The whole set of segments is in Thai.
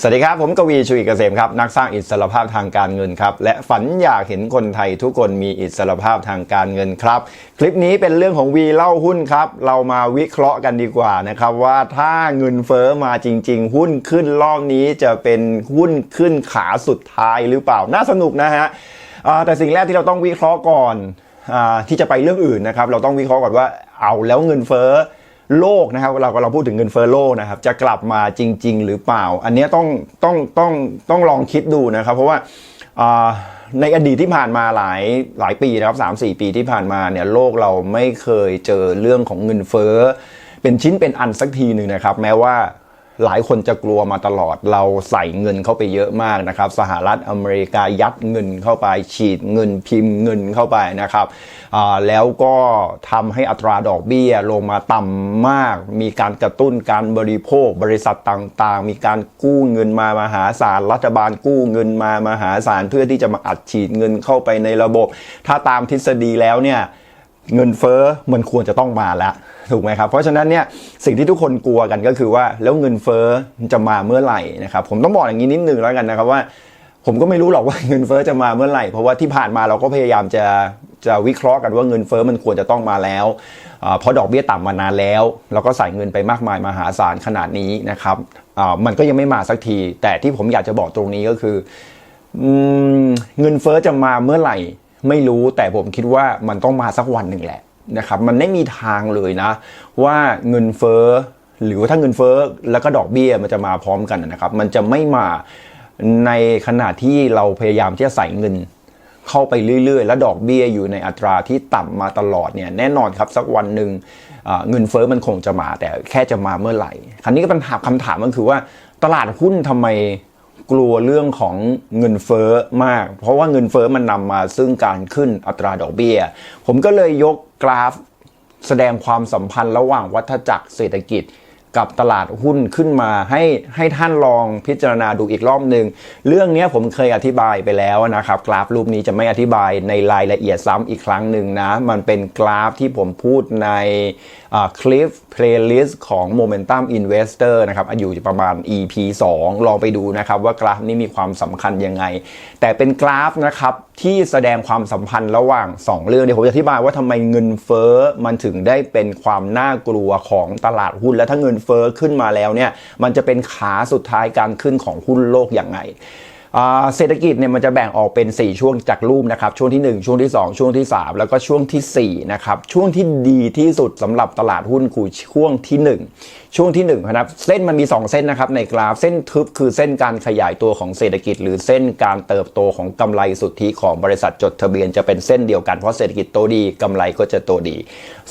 สวัสดีครับ ผมกวีชุยเกษมครับนักสร้างอิสรภาพทางการเงินครับ และฝันอยากเห็นคนไทยทุกคนมีอิสรภาพทางการเงินครับ คลิปนี้เป็นเรื่องของวีเล่าหุ้นครับ เรามาวิเคราะห์กันดีกว่านะครับ ว่าถ้าเงินเฟอ้อมาจริง ๆ หุ้นขึ้นรอบนี้จะเป็นหุ้นขึ้นขาสุดท้ายหรือเปล่าน่าสนุกนะฮะแต่สิ่งแรกที่เราต้องวิเคราะห์ก่อนอที่จะไปเรื่องอื่นนะครับเราต้องวิเคราะห์ก่อนว่าเอาแล้วเงินเฟ้อ โลกนะครับเราเราพูดถึงเงินเฟ้อโลกนะครับจะกลับมาจริง ๆ หรือเปล่า อันนี้ต้องต้องต้องต้องลองคิดดูนะครับ เพราะว่าอ่าในอดีตที่ผ่านมาหลายหลายปีนะครับสามสี่ปีที่ผ่านมาเนี่ยโลกเราไม่เคยเจอเรื่องของเงินเฟ้อเป็นชิ้นเป็นอันสักทีหนึ่งนะครับ แม้ว่า หลายคนจะกลัวมาตลอด เราใส่เงินเข้าไปเยอะมากนะครับ สหรัฐอเมริกายัดเงินเข้าไป ฉีดเงินพิมพ์เงินเข้าไปนะครับแล้วก็ทำให้อัตราดอกเบี้ยลงมาต่ำมาก มีการกระตุ้นการบริโภค บริษัทต่างๆ มีการกู้เงินมามหาศาลรัฐบาลกู้เงินมามหาศาลเพื่อที่จะมาอัดฉีดเงินเข้าไปในระบบ ถ้าตามทฤษฎีแล้วเนี่ยเงินเฟ้อมันควรจะต้องมาแล้ว ถูกไหมครับเพราะฉะนั้นเนี่ยสิ่งที่ทุกคนกลัวกันก็คือว่าแล้วเงินเฟ้อจะมาเมื่อไหร่นะครับผมต้องบอกอย่างนี้นิดนึงแล้วกันนะครับว่า ผมก็ไม่รู้หรอกว่าเงินเฟ้อจะมาเมื่อไหร่ เพราะว่าที่ผ่านมาเราก็พยายามจะจะวิเคราะห์กันว่าเงินเฟ้อมันควรจะต้องมาแล้วเพราะดอกเบี้ยต่ำมานานแล้วเราก็ใส่เงินไปมากมายมหาศาลขนาดนี้นะครับมันก็ยังไม่มาสักที แต่ที่ผมอยากจะบอกตรงนี้ก็คืออเงินเฟอ้อจะมาเมื่อไหร่ ไม่รู้แต่ผมคิดว่ามันต้องมาสักวันหนึ่งแหละ นะครับมันไม่มีทางเลยนะ ว่าเงินเฟ้อหรือว่าถ้าเงินเฟ้อแล้วก็ดอกเบี้ยมันจะมาพร้อมกันนะครับ มันจะไม่มาในขณะที่เราพยายามที่จะใส่เงินเข้าไปเรื่อยๆ แล้วดอกเบี้ยอยู่ในอัตราที่ต่ำมาตลอดเนี่ยแน่นอนครับสักวันหนึ่งเงินเฟ้อมันคงจะมาแต่แค่จะมาเมื่อไหร่ คราวนี้ก็ปัญหาคำถามก็คือว่าตลาดหุ้นทำไม กลัวเรื่องของเงินเฟ้อมาก เพราะว่าเงินเฟ้อมันนำมาซึ่งการขึ้นอัตราดอกเบี้ย ผมก็เลยยกกราฟแสดงความสัมพันธ์ระหว่างวัฏจักรเศรษฐกิจกับตลาดหุ้นขึ้นมาให้ให้ท่านลองพิจารณาดูอีกรอบหนึ่งเรื่องนี้ผมเคยอธิบายไปแล้วนะครับ กราฟรูปนี้จะไม่อธิบายในรายละเอียดซ้ำอีกครั้งหนึ่งนะ มันเป็นกราฟที่ผมพูดในคลิปเพลย์ลิสต์ของ Momentum Investor นะครับอยู่ประมาณ EP 2 ลองไปดูนะครับว่ากราฟนี้มีความสำคัญยังไง แต่เป็นกราฟนะครับที่แสดงความสัมพันธ์ระหว่าง 2 เรื่องเดี๋ยวผมจะอธิบายว่าทำไมเงินเฟ้อมันถึงได้เป็นความน่ากลัวของตลาดหุ้น และถ้าเงินเฟ้อขึ้นมาแล้วเนี่ยมันจะเป็นขาสุดท้ายการขึ้นของหุ้นโลกอย่างไง เศรษฐกิจเนี่ยมันจะแบ่งออกเป็น 4 ช่วงจากรูปนะครับ ช่วงที่ 1 ช่วงที่ 2 ช่วงที่ 3 แล้วก็ช่วงทีสี่4นะครับช่วงที่ดีที่สุดสำหรับตลาดหุ้นคือช่วงที่ 1ช่วงที่1นะครับเส้นมันมี 2 เส้นนะครับในกราฟเส้นทึบคือเส้นการขยายตัวของเศรษฐกิจ หรือเส้นการเติบโตของกำไรสุทธิของบริษัทจดทะเบียนจะเป็นเส้นเดียวกันเพราะเศรษฐกิจโตดีกำไรก็จะโตดี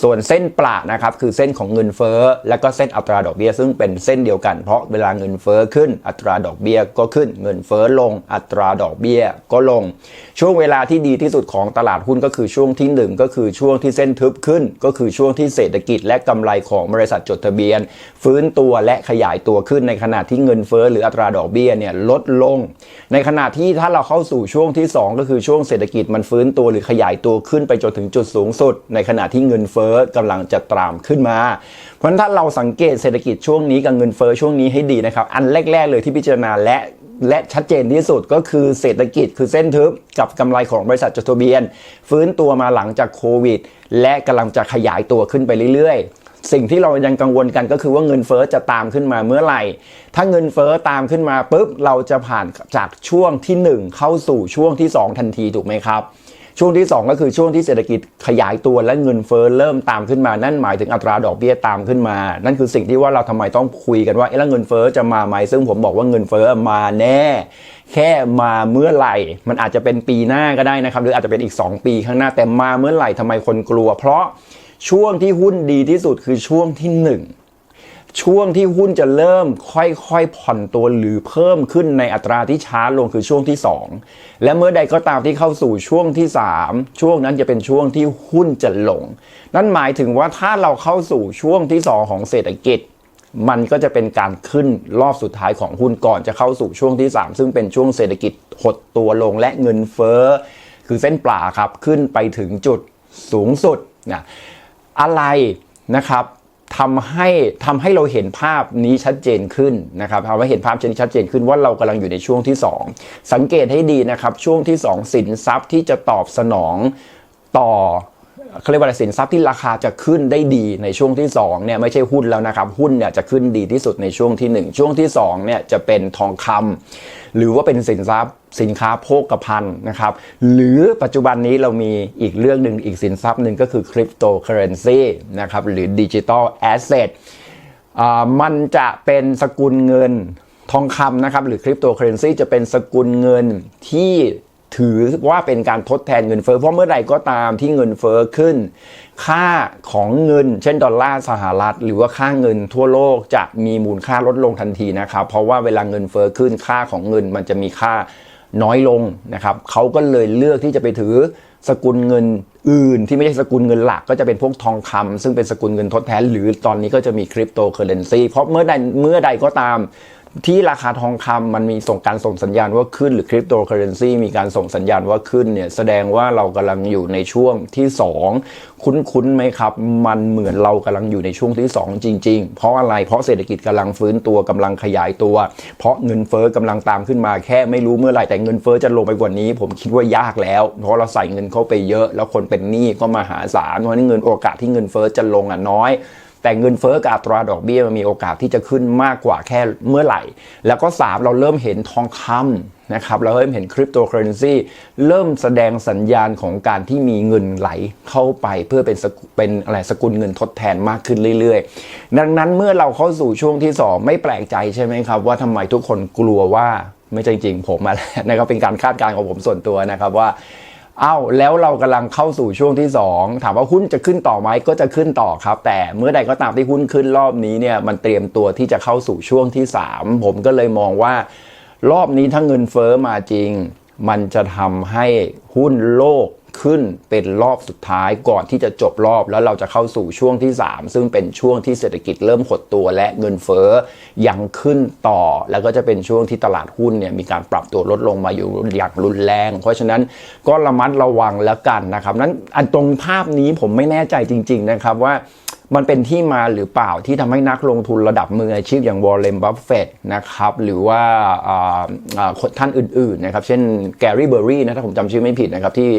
ส่วนเส้นปลานะครับคือเส้นของเงินเฟ้อและก็เส้นอัตราดอกเบี้ยซึ่งเป็นเส้นเดียวกัน เพราะเวลาเงินเฟ้อขึ้นอัตราดอกเบี้ยก็ขึ้นเงินเฟ้อลงอัตราดอกเบี้ยก็ลง ช่วงเวลาที่ดีที่สุดของตลาดหุ้นก็คือช่วงที่หนึ่งก็คือช่วงที่เส้นทึบขึ้น ก็คือช่วงที่เศรษฐกิจและกำไรของบริษัทจดทะเบียนฟื้นตัวและขยายตัวขึ้นในขณะที่เงินเฟ้อหรืออัตราดอกเบี้ยเนี่ยลดลง ในขณะที่ถ้าเราเข้าสู่ช่วงที่ 2 ก็คือช่วงเศรษฐกิจมันฟื้นตัวหรือขยายตัวขึ้นไปจนถึงจุดสูงสุด ในขณะที่เงินเฟ้อกำลังจะตามขึ้นมา เพราะฉะนั้นถ้าเราสังเกตเศรษฐกิจช่วงนี้กับเงินเฟ้อช่วงนี้ให้ดีนะครับอันแรก ๆ เลยที่พิจารณาและและชัดเจนที่สุดก็คือเศรษฐกิจคือเส้นทึบกับกำไรของบริษัทจดทะเบียน ฟื้นตัวมาหลังจากโควิด และกำลังจะขยายตัวขึ้นไปเรื่อย สิ่งที่เรายังกังวลกันก็คือว่าเงินเฟ้อจะตามขึ้นมาเมื่อไหร่ ถ้าเงินเฟ้อตามขึ้นมาปุ๊บเราจะผ่านจากช่วงที่ 1 เข้าสู่ช่วงที่ 2 ทันทีถูกไหมครับ ช่วงที่ 2 ก็คือช่วงที่เศรษฐกิจขยายตัวและเงินเฟ้อเริ่มตามขึ้นมา นั่นหมายถึงอัตราดอกเบี้ยตามขึ้นมา นั่นคือสิ่งที่ว่าเราทำไมต้องคุยกันว่าเอ๊ะแล้วเงินเฟ้อจะมาไหมซึ่งผมบอกว่าเงินเฟ้อมาแน่แค่มาเมื่อไหร่ มันอาจจะเป็นปีหน้าก็ได้นะครับ หรืออาจจะเป็นอีก 2 ปีข้างหน้าแต่มาเมื่อไหร่ทำไมคนกลัว เพราะ ช่วงที่หุ้นดีที่สุดคือช่วงที่ 1 ช่วงที่หุ้นจะเริ่มค่อยๆผ่อนตัวหรือเพิ่มขึ้นในอัตราที่ช้าลงคือช่วงที่ 2 และเมื่อใดก็ตามที่เข้าสู่ช่วงที่ 3 ช่วงนั้นจะเป็นช่วงที่หุ้นจะลง นั่นหมายถึงว่าถ้าเราเข้าสู่ช่วงที่ 2 ของเศรษฐกิจมันก็จะเป็นการขึ้นรอบสุดท้ายของหุ้นก่อนจะเข้าสู่ช่วงที่ 3 ซึ่งเป็นช่วงเศรษฐกิจหดตัวลงและเงินเฟ้อ คือเส้นปลาครับ ขึ้นไปถึงจุดสูงสุดนะ อะไรนะครับทำให้ทำให้เราเห็นภาพนี้ชัดเจนขึ้นนะครับทำให้เห็นภาพนี้ชัดเจนขึ้นว่าเรากำลังอยู่ในช่วงที่ 2 สังเกตให้ดีนะครับ ช่วงที่ 2 สินทรัพย์ที่จะตอบสนองต่อ เขาเรียกว่าอะไรสินทรัพย์ที่ราคาจะขึ้นได้ดีในช่วงที่2เนี่ยไม่ใช่หุ้นแล้วนะครับหุ้นเนี่ยจะขึ้นดีที่สุดในช่วงที่ 1 ช่วงที่2เนี่ยจะเป็นทองคำหรือว่าเป็นสินทรัพย์สินค้าโภคภัณฑ์นะครับ หรือปัจจุบันนี้เรามีอีกเรื่องหนึ่งอีกสินทรัพย์หนึ่งก็คือคริปโตเคอเรนซีนะครับหรือดิจิตอลแอสเซทมันจะเป็นสกุลเงินทองคำนะครับหรือคริปโตเคอเรนซีจะเป็นสกุลเงินที่ ถือว่าเป็นการทดแทนเงินเฟ้อเพราะเมื่อใดก็ตามที่เงินเฟ้อขึ้น ค่าของเงิน เช่นดอลลาร์สหรัฐ หรือว่าค่าเงินทั่วโลกจะมีมูลค่าลดลงทันทีนะครับ เพราะว่าเวลาเงินเฟ้อขึ้นค่าของเงินมันจะมีค่าน้อยลงนะครับเขาก็เลยเลือกที่จะไปถือสกุลเงินอื่น ที่ไม่ใช่สกุลเงินหลักก็จะเป็นพวกทองคำซึ่งเป็นสกุลเงินทดแทน หรือตอนนี้ก็จะมีคริปโตเคอเรนซีเพราะเมื่อใดเมื่อใดก็ตาม ที่ราคาทองคำมันมีส่งการส่งสัญญาณว่าขึ้นหรือคริปโตเคอเรนซีมีการส่งสัญญาณว่าขึ้นเนี่ยแสดงว่าเรากำลังอยู่ในช่วงที่ 2 คุ้นๆไหมครับ มันเหมือนเรากำลังอยู่ในช่วงที่ 2 จริง ๆ เพราะอะไรเพราะเศรษฐกิจกำลังฟื้นตัวกำลังขยายตัว เพราะเงินเฟ้อกำลังตามขึ้นมาแค่ไม่รู้เมื่อไหร่แต่เงินเฟ้อจะลงไปกว่านี้ ผมคิดว่ายากแล้ว เพราะเราใส่เงินเข้าไปเยอะ แล้วคนเป็นหนี้ก็มาหาศาลเพราะนั้นเงินโอกาสที่เงินเฟ้อจะลงอะน้อย แต่เงินเฟ้อกับอัตราดอกเบี้ยมันมีโอกาสที่จะขึ้นมากกว่าแค่เมื่อไหร่ แล้วก็สามเราเริ่มเห็นทองคำนะครับเราเริ่มเห็นคริปโตเคอเรนซีเริ่มแสดงสัญญาณของการที่มีเงินไหลเข้าไปเพื่อเป็นเป็นอะไรสกุลเงินทดแทนมากขึ้นเรื่อยๆ ดังนั้นเมื่อเราเข้าสู่ช่วงที่ 2 ไม่แปลกใจใช่ไหมครับ ว่าทำไมทุกคนกลัวว่าไม่จริงๆผมมาแล้วนะครับเป็นการคาดการณ์ของผมส่วนตัวนะครับว่า อ้าวแล้วเรากำลังเข้าสู่ช่วงที่ 2 ถามว่าหุ้นจะขึ้นต่อไหมก็จะขึ้นต่อครับ แต่เมื่อใดก็ตามที่หุ้นขึ้นรอบนี้เนี่ยมันเตรียมตัวที่จะเข้าสู่ช่วงที่ 3 ผมก็เลยมองว่า รอบนี้ถ้าเงินเฟอ้อมาจริง มันจะทำให้หุ้นโลก ขึ้นเป็นรอบสุดท้ายก่อนที่จะจบรอบแล้วเราจะเข้าสู่ช่วงที่ 3 ซึ่งเป็นช่วงที่เศรษฐกิจเริ่มหดตัวและเงินเฟ้อยังขึ้นต่อ แล้วก็จะเป็นช่วงที่ตลาดหุ้นเนี่ยมีการปรับตัวลดลงมาอยู่อย่างรุนแรง เพราะฉะนั้นก็ระมัดระวังแล้วกันนะครับนั้นอันตรงภาพนี้ผมไม่แน่ใจจริง ๆนะครับว่า มันเป็นที่มาหรือเปล่าที่ทำให้นักลงทุนระดับมืออาชีพอย่างวอร์เรนบัฟเฟตนะครับ หรือว่าอ่าาท่านอื่นๆนะครับ เช่นแกรี่เบอร์รี่นะถ้าผมจำชื่อไม่ผิดนะครับ ที่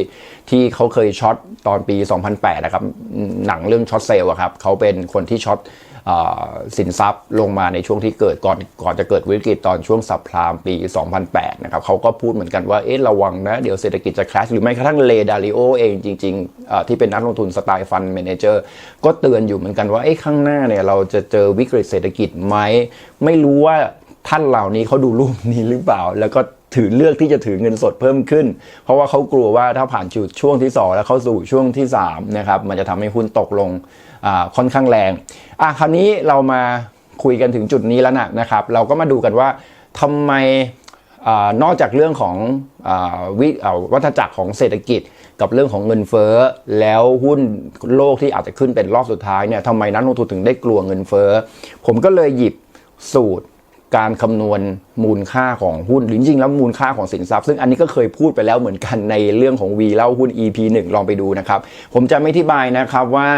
ที่เขาเคยช็อตตอนปี 2008 นะครับ หนังเรื่องช็อตเซลอะครับเขาเป็นคนที่ช็อตสินทรัพย์ลงมาในช่วงที่เกิดก่อนก่อนจะเกิดวิกฤตตอนช่วงสับพามปี 2008 นะครับเขาก็พูดเหมือนกันว่า เอ๊ะระวังนะ เดี๋ยวเศรษฐกิจจะคราชหรือไม่กระทั่งเลดาริโอเองจริง ๆ ที่เป็นนักลงทุนสไตล์ฟันเมนเจอร์ก็เตือนอยู่เหมือนกันว่าเอ๊ะข้างหน้าเนี่ยเราจะเจอวิกฤตเศรษฐกิจไหมไม่รู้ว่าท่านเหล่านี้เขาดูรูปนี้หรือเปล่า แล้วก็ถือเลือกที่จะถือเงินสดเพิ่มขึ้น เพราะว่าเขากลัวว่าถ้าผ่านจุดช่วงที่ 2 แล้วเข้าสู่ช่วงที่3นะครับมันจะทำให้หุ้นตกลงอ่าค่อนข้างแรงอะคราวนี้เรามาคุยกันถึงจุดนี้แล้วนะนะครับ เราก็มาดูกันว่าทำไมอานอกจากเรื่องของอาวิอ่าวัฏจักรของเศรษฐกิจ กับเรื่องของเงินเฟ้อแล้วหุ้นโลกที่อาจจะขึ้นเป็นรอบสุดท้ายเนี่ยทำไมนักลงทุนถึงได้กลัวเงินเฟ้อผมก็เลยหยิบสูตรการคำนวณมูลค่าของหุ้นหรือจริงๆแล้วมูลค่าของสินทรัพย์ ซึ่งอันนี้ก็เคยพูดไปแล้วเหมือนกันในเรื่องของวีเล่าหุ้น EP 1 ลองไปดูนะครับ ผมจะไม่อธิบายนะครับว่า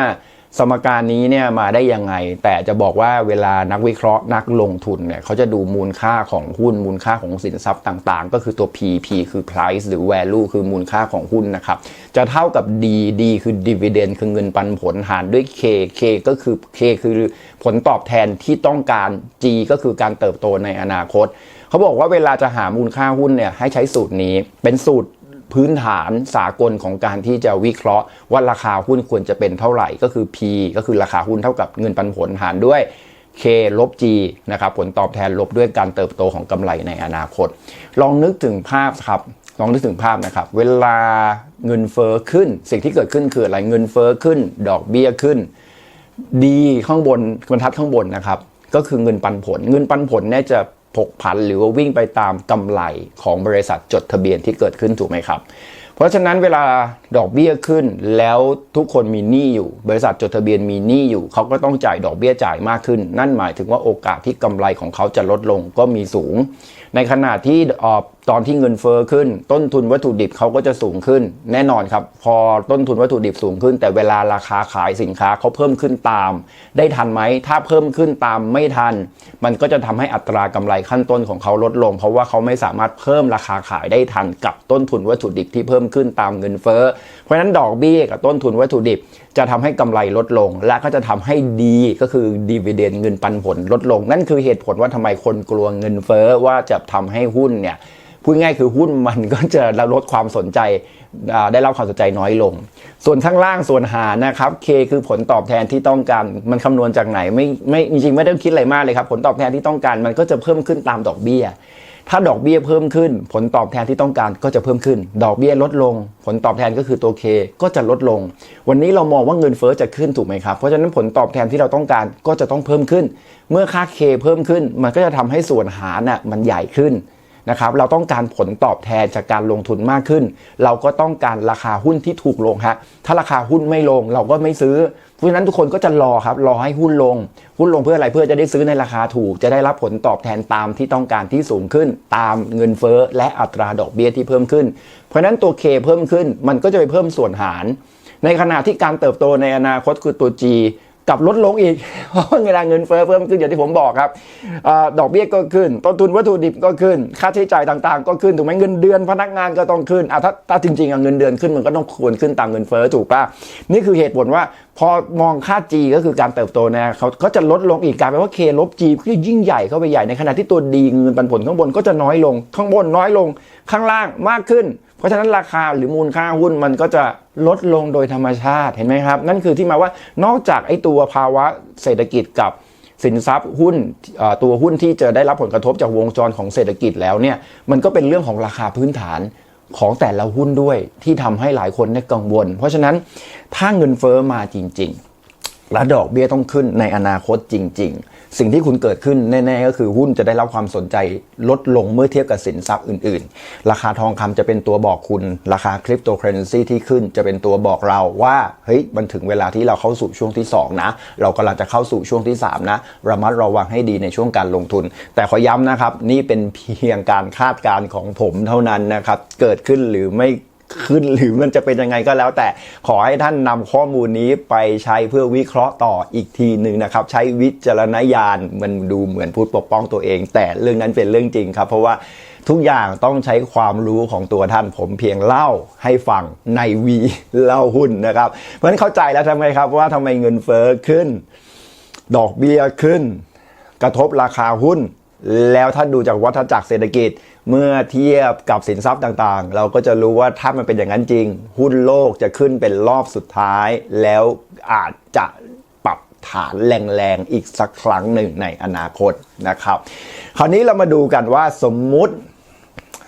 สมการนี้เนี่ยมาได้ยังไง แต่จะบอกว่าเวลานักวิเคราะห์นักลงทุนเนี่ยเขาจะดูมูลค่าของหุ้นมูลค่าของสินทรัพย์ต่างๆ ก็คือตัว P P คือ price หรือ value คือมูลค่าของหุ้นนะครับ จะเท่ากับ D D คือ dividend คือเงินปันผลหารด้วย K K ก็คือ K คือผลตอบแทนที่ต้องการ G ก็คือการเติบโตในอนาคต เขาบอกว่าเวลาจะหามูลค่าหุ้นเนี่ยให้ใช้สูตรนี้เป็นสูตร พื้นฐานสากลของการที่จะวิเคราะห์ว่าราคาหุ้นควรจะเป็นเท่าไหร่ก็คือ P ก็คือราคาหุ้นเท่ากับเงินปันผลหารด้วย K ลบ G นะครับผลตอบแทนลบด้วยการเติบโตของกำไรในอนาคต ลองนึกถึงภาพครับลองนึกถึงภาพนะครับ เวลาเงินเฟอ้อขึ้น สิ่งที่เกิดขึ้นคืออะไรเงินเฟอ้อขึ้น ดอกเบี้ยขึ้น ดีข้างบนบรรทัดข้างบนนะครับ ก็คือเงินปันผล เงินปันผลเนี่ยจะ ผกผันหรือว่าวิ่งไปตามกำไรของบริษัทจดทะเบียนที่เกิดขึ้นถูกไหมครับ เพราะฉะนั้นเวลาดอกเบี้ยขึ้นแล้วทุกคนมีหนี้อยู่ บริษัทจดทะเบียนมีหนี้อยู่ เขาก็ต้องจ่ายดอกเบี้ยจ่ายมากขึ้น นั่นหมายถึงว่าโอกาสที่กำไรของเขาจะลดลงก็มีสูง ในขณะที่ออตอนที่เงินเฟอ้อขึ้น ต้นทุนวัตถุดิบเขาก็จะสูงขึ้น แน่นอนครับ พอต้นทุนวัตถุดิบสูงขึ้น แต่เวลาราคาขายสินค้าเขาเพิ่มขึ้นตาม ได้ทันไหมถ้าเพิ่มขึ้นตามไม่ทัน มันก็จะทำให้อัตรากำไรขั้นต้นของเขาลดลง เพราะว่าเขาไม่สามารถเพิ่มราคาขายได้ทันกับต้นทุนวัตถุดิบที่เพิ่มขึ้นตามเงินเฟ้อเพราะฉะนั้นดอกเบี้ยกับต้นทุนวัตถุดิบ จะทำให้กำไรลดลง และก็จะทำให้ดีก็คือดีเวเดนเงินปันผลลดลง นั่นคือเหตุผลว่าทำไมคนกลัวเงินเฟ้อว่าจะทำให้หุ้นเนี่ยพูดง่ายคือหุ้นมันก็จะลดความสนใจได้รับความสนใจน้อยลง ส่วนข้างล่างส่วนหารนะครับ K คือผลตอบแทนที่ต้องการ มันคำนวณจากไหนไม่ไม่จริงไม่ต้องคิดอะไรมากเลยครับ ผลตอบแทนที่ต้องการมันก็จะเพิ่มขึ้นตามดอกเบี้ย ถ้าดอกเบี้ยเพิ่มขึ้น ผลตอบแทนที่ต้องการก็จะเพิ่มขึ้น ดอกเบี้ยลดลง ผลตอบแทนก็คือตัว K ก็จะลดลง วันนี้เรามองว่าเงินเฟ้อจะขึ้นถูกไหมครับ เพราะฉะนั้นผลตอบแทนที่เราต้องการก็จะต้องเพิ่มขึ้น เมื่อค่า K เพิ่มขึ้น มันก็จะทำให้ส่วนหารน่ะมันใหญ่ขึ้น นะครับเราต้องการผลตอบแทนจากการลงทุนมากขึ้น เราก็ต้องการราคาหุ้นที่ถูกลงฮะถ้าราคาหุ้นไม่ลงเราก็ไม่ซื้อ เพราะฉะนั้นทุกคนก็จะรอครับรอให้หุ้นลง หุ้นลงเพื่ออะไรเพื่อจะได้ซื้อในราคาถูก จะได้รับผลตอบแทนตามที่ต้องการที่สูงขึ้น ตามเงินเฟ้อและอัตราดอกเบี้ยที่เพิ่มขึ้น เพราะฉะนั้นตัว K เพิ่มขึ้นมันก็จะไปเพิ่มส่วนหาร ในขณะที่การเติบโตในอนาคตคือตัว G กลับลดลงอีก เพราะว่าเวลาเงินเฟ้อเพิ่มขึ้นอย่างที่ผมบอกครับอดอกเบี้ยก็ขึ้น ต้นทุนวัตถุดิบก็ขึ้น ค่าใช้จ่ายต่างๆ ก็ขึ้นถูกไหมเงินเดือนพนักงานก็ต้องขึ้นอะถ้าถ้าจริงๆเงินเดือนขึ้นมันก็ต้องควรขึ้นตามเงินเฟ้อถูกป่ะนี่คือเหตุผลว่าพอมองค่า G ก็คือการเติบโตนะเขาก็จะลดลงอีกกลายเป็นว่า K ลบ G ก็ยิ่งใหญ่เข้าไปใหญ่ในขณะที่ตัวดีเงินปันผลข้างบนก็จะน้อยลงข้างบนน้อยลงข้างล่างมากขึ้น เพราะฉะนั้นราคาหรือมูลค่าหุ้นมันก็จะลดลงโดยธรรมชาติเห็นไหมครับ นั่นคือที่มาว่านอกจากไอ้ตัวภาวะเศรษฐกิจกับสินทรัพย์หุ้นตัวหุ้นที่จะได้รับผลกระทบจากวงจรของเศรษฐกิจแล้วเนี่ยมันก็เป็นเรื่องของราคาพื้นฐานของแต่ละหุ้นด้วยที่ทำให้หลายคนเนี่ยกังวล เพราะฉะนั้นถ้าเงินเฟอ้อมาจริง ๆ และดอกเบี้ยต้องขึ้นในอนาคตจริง ๆ สิ่งที่คุณเกิดขึ้นแน่ๆก็คือหุ้นจะได้รับความสนใจลดลงเมื่อเทียบกับสินทรัพย์อื่น ๆ ราคาทองคำจะเป็นตัวบอกคุณ ราคาคริปโตเคอเรนซีที่ขึ้นจะเป็นตัวบอกเราว่าเฮ้ยมันถึงเวลาที่เราเข้าสู่ช่วงที่ 2 นะ เรากำลังจะเข้าสู่ช่วงที่ 3 นะ ระมัดระวังให้ดีในช่วงการลงทุน แต่ขอย้ำนะครับ นี่เป็นเพียงการคาดการณ์ของผมเท่านั้นนะครับเกิดขึ้นหรือไม่ ขึ้นหรือมันจะเป็นยังไงก็แล้วแต่ขอให้ท่านนำข้อมูลนี้ไปใช้เพื่อวิเคราะห์ต่ออีกทีหนึ่งนะครับ ใช้วิจารณญาณมันดูเหมือนพูดปกป้องตัวเอง แต่เรื่องนั้นเป็นเรื่องจริงครับ เพราะว่าทุกอย่างต้องใช้ความรู้ของตัวท่านผมเพียงเล่าให้ฟังในวีเล่าหุ้นนะครับ เพราะฉะนั้นเข้าใจแล้วทำไมครับว่าทำไมเงินเฟ้อขึ้น ดอกเบี้ยขึ้น กระทบราคาหุ้น แล้วถ้าดูจากวัฏจักรเศรษฐกิจเมื่อเทียบกับสินทรัพย์ต่างๆ เราก็จะรู้ว่าถ้ามันเป็นอย่างนั้นจริง หุ้นโลกจะขึ้นเป็นรอบสุดท้าย แล้วอาจจะปรับฐานแรงๆ อีกสักครั้งหนึ่งในอนาคตนะครับ คราวนี้เรามาดูกันว่าสมมุติ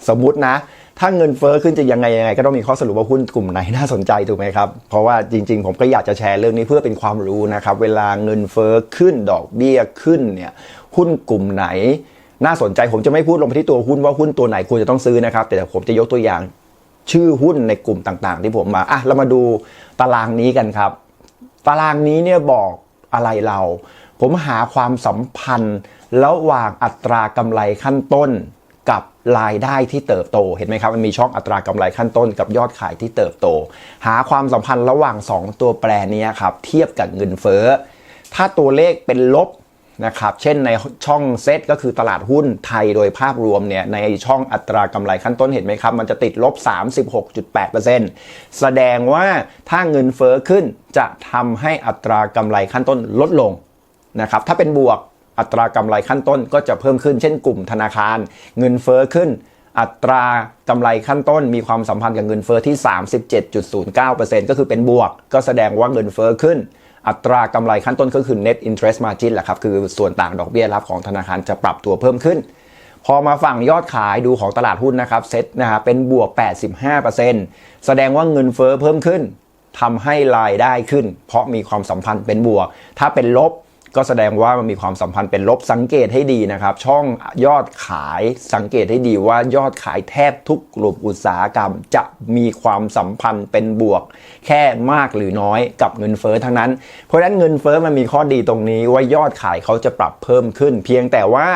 สมมุตินะถ้าเงินเฟอ้อขึ้นจะยังไงยังไง ก็ต้องมีข้อสรุปว่าหุ้นกลุ่มไหนน่าสนใจถูกไหมครับ เพราะว่าจริงๆ ผมก็อยากจะแชร์เรื่องนี้เพื่อเป็นความรู้นะครับ เวลาเงินเฟอ้อขึ้นดอกเบี้ยขึ้นเนี่ย หุ้นกลุ่มไหน น่าสนใจผมจะไม่พูดลงไปที่ตัวหุ้นว่าหุ้นตัวไหนควรจะต้องซื้อนะครับ แต่ผมจะยกตัวอย่างชื่อหุ้นในกลุ่มต่างๆ ที่ผมมาอะเรามาดูตารางนี้กันครับ ตารางนี้เนี่ยบอกอะไรเรา ผมหาความสัมพันธ์ระหว่างอัตรากำไรขั้นต้นกับรายได้ที่เติบโตเห็นไหมครับมันมีช่องอัตรากำไรขั้นต้นกับยอดขายที่เติบโต หาความสัมพันธ์ระหว่าง 2 ตัวแปรนี้ครับเทียบกับเงินเฟ้อ ถ้าตัวเลขเป็นลบ นะครับเช่นในช่องเซตก็คือตลาดหุ้นไทยโดยภาพรวมเนี่ยในช่องอัตรากำไรขั้นต้นเห็นไหมครับ มันจะติดลบ 36.8%แสดงว่าถ้าเงินเฟ้อขึ้นจะทำให้อัตรากำไรขั้นต้นลดลงนะครับถ้าเป็นบวกอัตรากำไรขั้นต้นก็จะเพิ่มขึ้นเช่นกลุ่มธนาคาร เงินเฟ้อขึ้นอัตรากำไรขั้นต้นมีความสัมพันธ์กับเงินเฟ้อที่ 37.09%ก็คือเป็นบวก ก็แสดงว่าเงินเฟ้อขึ้น อัตรากำไรขั้นต้นก็คือ net interest margin แหละครับ คือส่วนต่างดอกเบี้ยรับของธนาคารจะปรับตัวเพิ่มขึ้น พอมาฝั่งยอดขายดูของตลาดหุ้นนะครับเซ็ตนะฮะเป็นบวก 85%แสดงว่าเงินเฟ้อเพิ่มขึ้นทำให้รายได้ขึ้น เพราะมีความสัมพันธ์เป็นบวก ถ้าเป็นลบ ก็แสดงว่ามันมีความสัมพันธ์เป็นลบสังเกตให้ดีนะครับ ช่องยอดขายสังเกตให้ดีว่ายอดขายแทบทุกกลุ่มอุตสาหกรรม จะมีความสัมพันธ์เป็นบวก แค่มากหรือน้อยกับเงินเฟ้อทั้งนั้น เพราะฉะนั้นเงินเฟ้อมันมีข้อดีตรงนี้ว่ายอดขายเขาจะปรับเพิ่มขึ้น เพียงแต่ว่า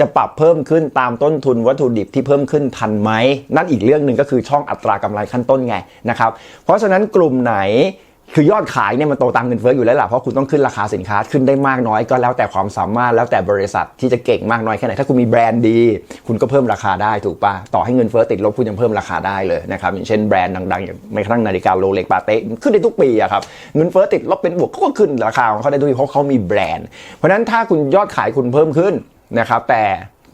จะปรับเพิ่มขึ้นตามต้นทุนวัตถุดิบที่เพิ่มขึ้นทันไหมนั่นอีกเรื่องหนึ่งก็คือช่องอัตรากำไรขั้นต้นไงนะครับเพราะฉะนั้นกลุ่มไหน คือยอดขายเนี่ยมันโตตามเงินเฟ้ออยู่แล้วล่ะเพราะคุณต้องขึ้นราคาสินค้าขึ้นได้มากน้อยก็แล้วแต่ความสามารถแล้วแต่บริษัทที่จะเก่งมากน้อยแค่ไหนถ้าคุณมีแบรนด์ดี คุณก็เพิ่มราคาได้ถูกปะต่อให้เงินเฟ้อติดลบคุณยังเพิ่มราคาได้เลยนะครับอย่างเช่นแบรนด์ดังๆอย่างไม่กระทั่งนาฬิกาโรเล็กปาเต้ขึ้นได้ทุกปีอะครับเงินเฟ้อติดลบเป็นบวกเขาก็ขึ้นราคาของเขาได้ด้วยเพราะเขามีแบรนด์ เพราะนั้นถ้าคุณยอดขายคุณเพิ่มขึ้นนะครับแต่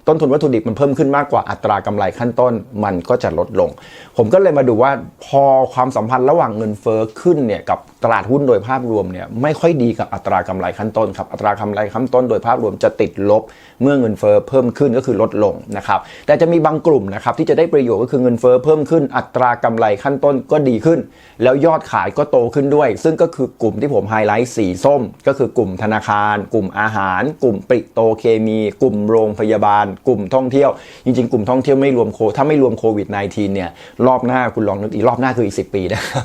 ต้นทุนวัตถุดิบมันเพิ่มขึ้นมากกว่าอัตรากำไรขั้นต้นมันก็จะลดลง ผมก็เลยมาดูว่าพอความสัมพันธ์ระหว่างเงินเฟ้อขึ้นเนี่ยกับตลาดหุ้นโดยภาพรวมเนี่ยไม่ค่อยดีกับอัตรากำไรขั้นต้นครับอัตรากำไรขั้นต้นโดยภาพรวมจะติดลบ เมื่อเงินเฟ้อเพิ่มขึ้นก็คือลดลงนะครับแต่จะมีบางกลุ่มนะครับที่จะได้ประโยชน์ก็คือเงินเฟ้อเพิ่มขึ้นอัตรากำไรขั้นต้นก็ดีขึ้น แล้วยอดขายก็โตขึ้นด้วย ซึ่งก็คือกลุ่มที่ผมไฮไลท์สีส้ม ก็คือกลุ่มธนาคาร กลุ่มอาหาร กลุ่มปริโตเคมี กลุ่มโรงพยาบาลกลุ่มท่องเที่ยว จริงๆ กลุ่มท่องเที่ยวไม่รวมโคถ้าไม่รวมโควิด -19 เนี่ยรอบหน้าคุณลองนึกอีกรอบหน้าคืออีก 10 ปีนะครับ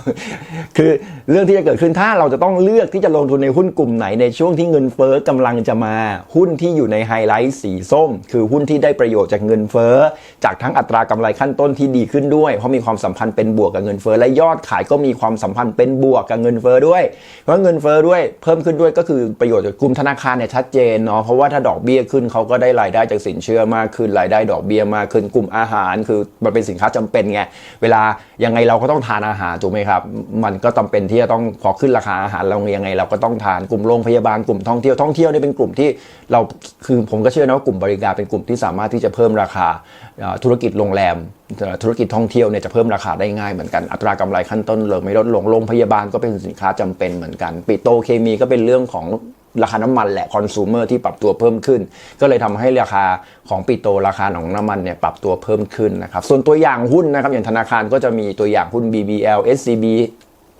คือเรื่องที่จะเกิดขึ้นถ้าเราจะต้องเลือกที่จะลงทุนในหุ้นกลุ่มไหนในช่วงที่เงินเฟ้อกำลังจะมาหุ้นที่อยู่ในไฮไลท์สีส้ม คือหุ้นที่ได้ประโยชน์จากเงินเฟ้อ จากทั้งอัตรากำไรขั้นต้นที่ดีขึ้นด้วย เพราะมีความสัมพันธ์เป็นบวกกับเงินเฟ้อและยอดขายก็มีความสัมพันธ์เป็นบวกกับเงินเฟ้อด้วย เพราะเงินเฟ้อด้วยเพิ่มขึ้นด้วยก็คือประโยชน์จากกลุ่มธนาคารเนี่ยชัดเจนเนาะเพราะว่าถ้าดอกเบี้ยขึ้นเขาก็ได้รายได้จากสินเชื่อมากขึ้นรายได้ดอกเบี้ยมากขึ้นกลุ่มอาหาร คือมันเป็นสินค้าจำเป็นไงเวลายังไงเราก็ต้องทานอาหารถูกไหมครับ มันก็จำเป็นที่จะต้องพอขึ้นราคาอาหารเรายังไง เราก็ต้องทานกลุ่มโรงพยาบาลกลุ่มท่องเที่ยวท่องเที่ยวนี่เป็นกลุ่มที่เราคือผมก็เชื่อนะว่ากลุ่มบริการเป็นกลุ่มที่สามารถที่จะเพิ่มราคาธุรกิจโรงแรมธุรกิจท่องเที่ยวเนี่ยจะเพิ่มราคาได้ง่ายเหมือนกันอัตรากำไรขั้นต้นเลยไม่ลดลงโรงพยาบาลก็เป็นสินค้าจำเป็นเหมือนกัน ปิโตรเคมีก็เป็นเรื่องของ ราคาน้ำมันแหละคอน sumer ที่ปรับตัวเพิ่มขึ้น ก็เลยทำให้ราคาของปิโตรราคาของน้ำมันเนี่ยปรับตัวเพิ่มขึ้นนะครับส่วนตัวอย่างหุ้นนะครับอย่างธนาคารก็จะมีตัวอย่างหุ้น BBL SCB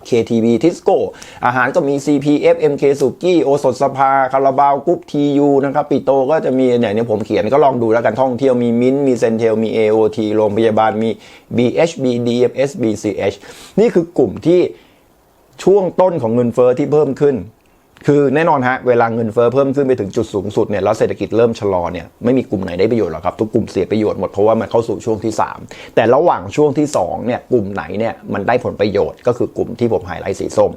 KTB Tisco อาหารก็มี CPF MK สุกี้โอสถสภา คาราบาวกรุ๊ป TU นะครับ ปิโตก็จะมีเนี่ยเนี่ยผมเขียนก็ลองดูแล้วกันท่องเที่ยวมีมินมีเซนเทลมี AOT โรงพยาบาลมี BHB DFS BCH นี่คือกลุ่มที่ช่วงต้นของเงินเฟอ้อที่เพิ่มขึ้น คือแน่นอนฮะเวลาเงินเฟอ้อเพิ่มขึ้นไปถึงจุดสูงสุดเนี่ยแล้วเศรษฐกิจเริ่มชะลอเนี่ยไม่มีกลุ่มไหนได้ประโยชน์หรอกครับทุกกลุ่มเสียประโยชน์หมดเพราะว่ามันเข้าสู่ช่วงที่ 3 แต่ระหว่างช่วงที่2เนี่ยกลุ่มไหนเนี่ยมันได้ผลประโยชน์ก็คือกลุ่มที่ผมไฮไลท์สีส้ม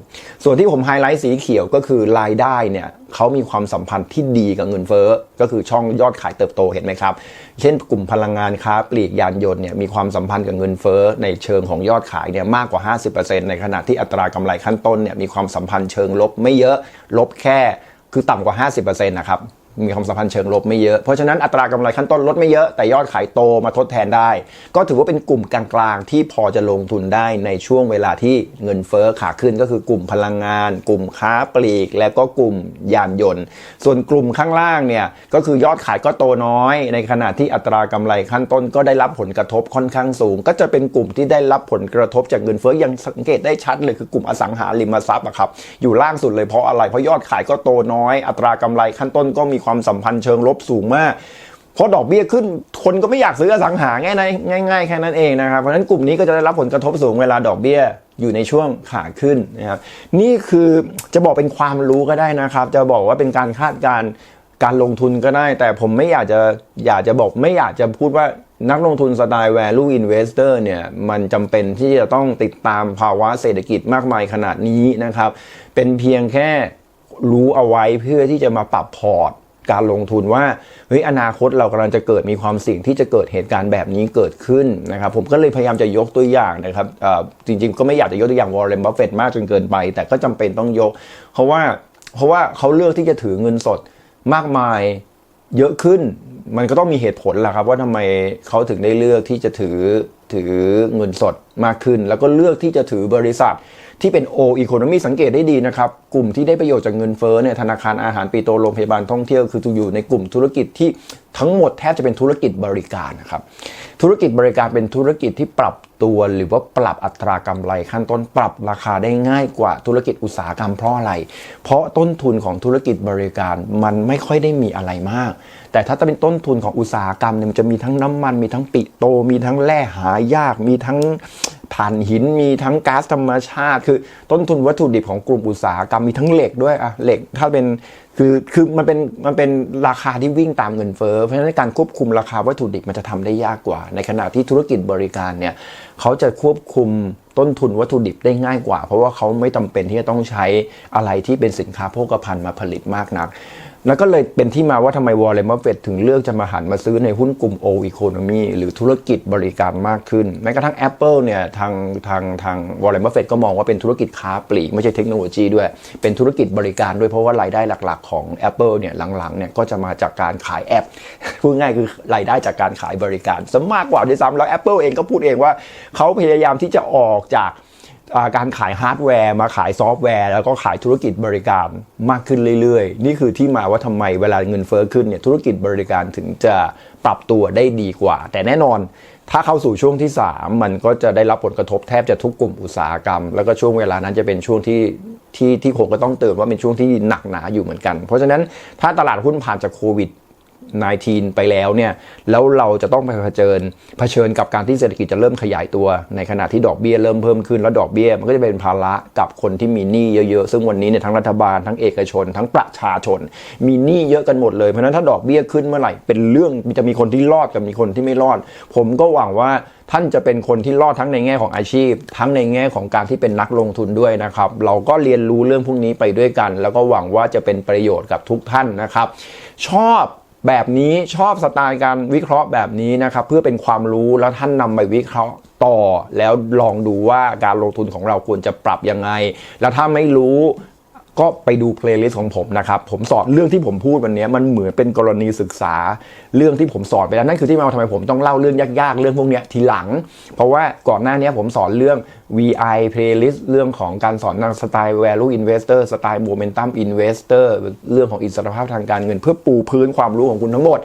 ส่วนที่ผมไฮไลท์สีเขียวก็คือรายได้เนี่ย เขามีความสัมพันธ์ที่ดีกับเงินเฟ้อ ก็คือช่องยอดขายเติบโตเห็นไหมครับ เช่นกลุ่มพลังงานค้าปลีกยานยนต์เนี่ยมีความสัมพันธ์กับเงินเฟ้อในเชิงของยอดขายเนี่ยมากกว่า 50%ในขณะที่อัตรากำไรขั้นต้นเนี่ยมีความสัมพันธ์เชิงลบไม่เยอะลบแค่คือต่ำกว่า 50%นะครับ มีความสัมพันธ์เชิงลบไม่เยอะ เพราะฉะนั้นอัตรากำไรขั้นต้นลดไม่เยอะ แต่ยอดขายโตมาทดแทนได้ ก็ถือว่าเป็นกลุ่มกลางๆ ที่พอจะลงทุนได้ในช่วงเวลาที่เงินเฟ้อขาขึ้นก็คือกลุ่มพลังงาน กลุ่มค้าปลีก และก็กลุ่มยานยนต์ ส่วนกลุ่มข้างล่างเนี่ยก็คือยอดขายก็โตน้อย ในขณะที่อัตรากำไรขั้นต้นก็ได้รับผลกระทบค่อนข้างสูง ก็จะเป็นกลุ่มที่ได้รับผลกระทบจากเงินเฟ้อยังสังเกตได้ชัดเลยคือกลุ่มอสังหาริมทรัพย์อะครับอยู่ล่างสุดเลยเพราะอะไรเพราะยอดขายก็โตน้อย อัตรากำไรขั้นต้นก็มีความสัมพันธ์เชิงลบสูงมาก เพราะดอกเบี้ยขึ้นคนก็ไม่อยากซื้ออสังหาง่ายๆง่ายๆแค่นั้นเองนะครับเพราะฉะนั้นกลุ่มนี้ก็จะได้รับผลกระทบสูงเวลาดอกเบี้ยอยู่ในช่วงขาขึ้นนะครับนี่คือจะบอกเป็นความรู้ก็ได้นะครับ จะบอกว่าเป็นการคาดการการลงทุนก็ได้ แต่ผมไม่อยากจะอยากจะบอกไม่อยากจะพูดว่านักลงทุนสไตล์ value investor เนี่ยมันจำเป็นที่จะต้องติดตามภาวะเศรษฐกิจมากมายขนาดนี้นะครับ เป็นเพียงแค่รู้เอาไว้เพื่อที่จะมาปรับพอร์ต การลงทุนว่าเฮ้ยอนาคตเรากำลังจะเกิดมีความเสี่ยงที่จะเกิดเหตุการณ์แบบนี้เกิดขึ้นนะครับผมก็เลยพยายามจะยกตัวอย่างนะครับจริงๆ ก็ไม่อยากจะยกตัวอย่างวอร์เรนบัฟเฟตมากจนเกินไป แต่ก็จำเป็นต้องยก เพราะว่าเพราะว่าเขาเลือกที่จะถือเงินสดมากมายเยอะขึ้น มันก็ต้องมีเหตุผลแหละครับว่าทำไมเขาถึงได้เลือกที่จะถือ ถือเงินสดมากขึ้น แล้วก็เลือกที่จะถือบริษัทที่เป็น O Economy สังเกตได้ดีนะครับ กลุ่มที่ได้ประโยชน์จากเงินเฟ้อเนี่ยธนาคารอาหารปีโตโรงพยาบาลท่องเที่ยวคืออยู่ในกลุ่มธุรกิจที่ทั้งหมดแทบจะเป็นธุรกิจบริการนะครับธุรกิจบริการเป็นธุรกิจที่ปรับตัวหรือว่าปรับอัตรากำไรขั้นต้นปรับราคาได้ง่ายกว่าธุรกิจอุตสาหกรรมเพราะอะไร เพราะต้นทุนของธุรกิจบริการมันไม่ค่อยได้มีอะไรมาก แต่ถ้าจะเป็นต้นทุนของอุตสาหกรรมเนี่ยมันจะมีทั้งน้ำมันมีทั้งปิโต มีทั้งแร่หายาก มีทั้งถ่านหินมีทั้งก๊าซธรรมชาติ คือต้นทุนวัตถุดิบของกลุ่มอุตสาหกรรมมีทั้งเหล็กด้วยอะเหล็กถ้าเป็นคือคือมันเป็นมันเป็นราคาที่วิ่งตามเงินเฟ้อเพราะฉะนั้นการควบคุมราคาวัตถุดิบมันจะทำได้ยากกว่า ในขณะที่ธุรกิจบริการเนี่ยเขาจะควบคุมต้นทุนวัตถุดิบได้ง่ายกว่า เพราะว่าเขาไม่จาเป็นที่จะต้องใช้อะไรที่เป็นสินค้าโภคภัณฑ์มาผลิตมากนัก แล้วก็เลยเป็นที่มาว่าทำไมวอลเลนบัฟเฟตถึงเลือกจะมาหันมาซื้อในหุ้นกลุ่ม O Economy หรือธุรกิจบริการมากขึ้น แม้กระทั่ง Apple เนี่ยทางทางทางวอลเลนบัฟเฟตก็มองว่าเป็นธุรกิจค้าปลีกไม่ใช่เทคโนโลยีด้วย เป็นธุรกิจบริการด้วยเพราะว่ารายได้หลัก ๆ ของ Apple เนี่ยหลังๆเนี่ยก็จะมาจากการขายแอปพูดง่ายคือรายได้จากการขายบริการซะมากกว่าด้วยซ้ำแล้ว Apple เองก็พูดเองว่าเขาพยายามที่จะออกจาก การขายฮาร์ดแวร์มาขายซอฟต์แวร์ แล้วก็ขายธุรกิจบริการมากขึ้นเรื่อยๆ นี่คือที่มาว่าทำไมเวลาเงินเฟ้อขึ้นเนี่ยธุรกิจบริการถึงจะปรับตัวได้ดีกว่า แต่แน่นอนถ้าเข้าสู่ช่วงที่ 3 มันก็จะได้รับผลกระทบแทบจะทุกกลุ่มอุตสาหกรรม แล้วก็ช่วงเวลานั้นจะเป็นช่วงที่ที่ที่ผมก็ต้องเตือนว่าเป็นช่วงที่หนักหนาอยู่เหมือนกัน เพราะฉะนั้นถ้าตลาดหุ้นผ่านจากโควิด 19 ไปแล้วเนี่ยแล้วเราจะต้องไปเผชิญเผชิญกับการที่เศรษฐกิจจะเริ่มขยายตัว ในขณะที่ดอกเบี้ยเริ่มเพิ่มขึ้นแล้วดอกเบี้ยมันก็จะเป็นภาระกับคนที่มีหนี้เยอะๆ ซึ่งวันนี้เนี่ยทั้งรัฐบาลทั้งเอกชน ทั้งประชาชน มีหนี้เยอะกันหมดเลยเพราะฉะนั้นถ้าดอกเบี้ยขึ้นเมื่อไหร่เป็นเรื่องจะมีคนที่รอดกับมีคนที่ไม่รอด ผมก็หวังว่าท่านจะเป็นคนที่รอดทั้งในแง่ของอาชีพ ทั้งในแง่ของการที่เป็นนักลงทุนด้วยนะครับ เราก็เรียนรู้เรื่องพวกนี้ไปด้วยกัน แล้วก็หวังว่าจะเป็นประโยชน์กับทุกท่านนะครับ ชอบ แบบนี้ชอบสไตล์การวิเคราะห์แบบนี้นะครับ เพื่อเป็นความรู้แล้วท่านนำไปวิเคราะห์ต่อ แล้วลองดูว่าการลงทุนของเราควรจะปรับยังไง แล้วถ้าไม่รู้ ก็ไปดูเพลย์ลิสต์ของผมนะครับ ผมสอนเรื่องที่ผมพูดวันนี้มันเหมือนเป็นกรณีศึกษาเรื่องที่ผมสอนไปแล้วนั่นคือที่มาทำไมผมต้องเล่าเรื่องยากๆ เรื่องพวกนี้ทีหลัง เพราะว่าก่อนหน้านี้ผมสอนเรื่อง VI playlist เรื่องของการสอนทางสไตล์ value investor สไตล์ momentum investor เรื่องของอิสรภาพทางการเงิน เพื่อปูพื้นความรู้ของคุณทั้งหมด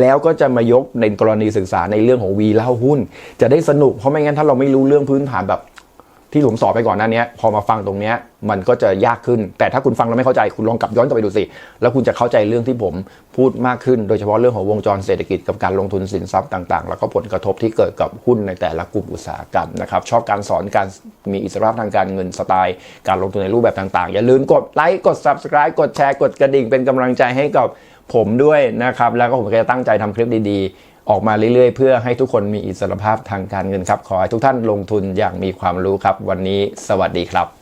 แล้วก็จะมายกในกรณีศึกษาในเรื่องของ V เล่าหุ้น จะได้สนุกเพราะไม่งั้นถ้าเราไม่รู้เรื่องพื้นฐานแบบ ที่ผมสอนไปก่อนหน้านี้พอมาฟังตรงเนี้ยมันก็จะยากขึ้น แต่ถ้าคุณฟังแล้วไม่เข้าใจคุณลองกลับย้อนกลับไปดูสิ แล้วคุณจะเข้าใจเรื่องที่ผมพูดมากขึ้น โดยเฉพาะเรื่องของวงจรเศรษฐกิจกับการลงทุนสินทรัพย์ต่างๆ แล้วก็ผลกระทบที่เกิดกับหุ้นในแต่ละกลุ่มอุตสาหกรรมนะครับชอบการสอนการมีอิสรภาพทางการเงินสไตล์ การลงทุนในรูปแบบต่างๆ อย่าลืมกดไลค์กด subscribe กดแชร์กดกระดิ่งเป็นกำลังใจให้กับผมด้วยนะครับแล้วก็ผมก็จะตั้งใจทำคลิปดีๆ ออกมาเรื่อยๆ เพื่อให้ทุกคนมีอิสรภาพทางการเงินครับ ขอให้ทุกท่านลงทุนอย่างมีความรู้ครับ วันนี้สวัสดีครับ